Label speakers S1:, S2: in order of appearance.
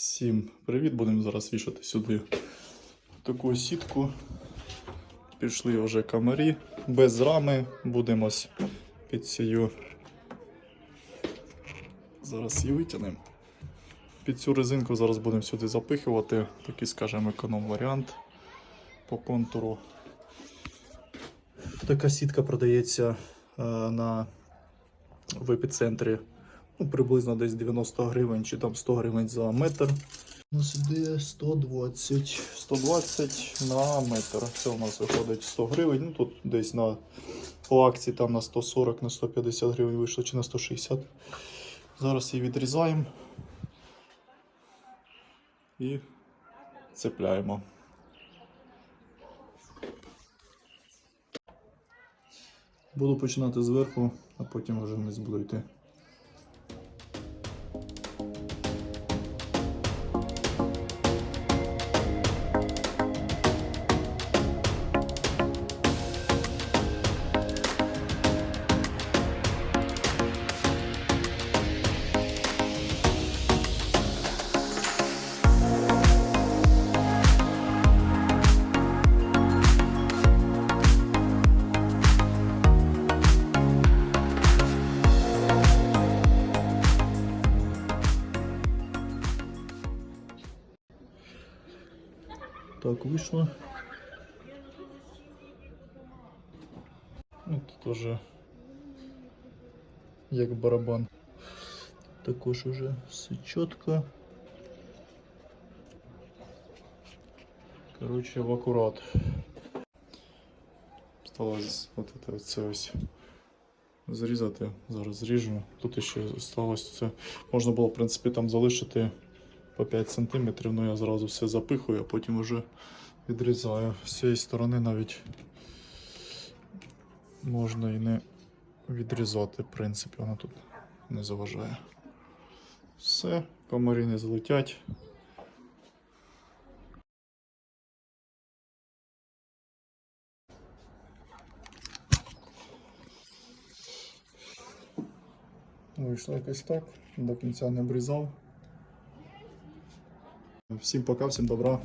S1: Всім привіт! Будемо зараз вішати сюди таку сітку. Пішли вже камері без рами. Будемо під цю. Зараз її витягнемо. Під цю резинку зараз будемо сюди запихувати. Такий, скажімо, економ варіант по контуру. Така сітка продається е, на, в епіцентрі ну, приблизно десь 90 гривень чи там 100 гривень за метр. У нас іде 120, 120 на метр. Це у нас виходить 100 гривень. Ну тут десь на по акції там на 140, на 150 гривень вийшло чи на 160. Зараз її відрізаємо і цепляємо. Буду починати зверху, а потім вже вниз буду йти. Так, вийшло. Ну, тут уже як барабан. Також уже все чітко. Коротше, в акурат. Осталось от це, це ось зрізати. Зараз зріжу. Тут ще осталось це. Можна було, в принципі, там залишити по 5 см, але я зразу все запихую, а потім вже відрізаю. З цієї сторони навіть можна і не відрізати, в принципі, вона тут не заважає. Все, комарі не злетять. Вийшло якось так, до кінця не обрізав. Всім пока, всім добра.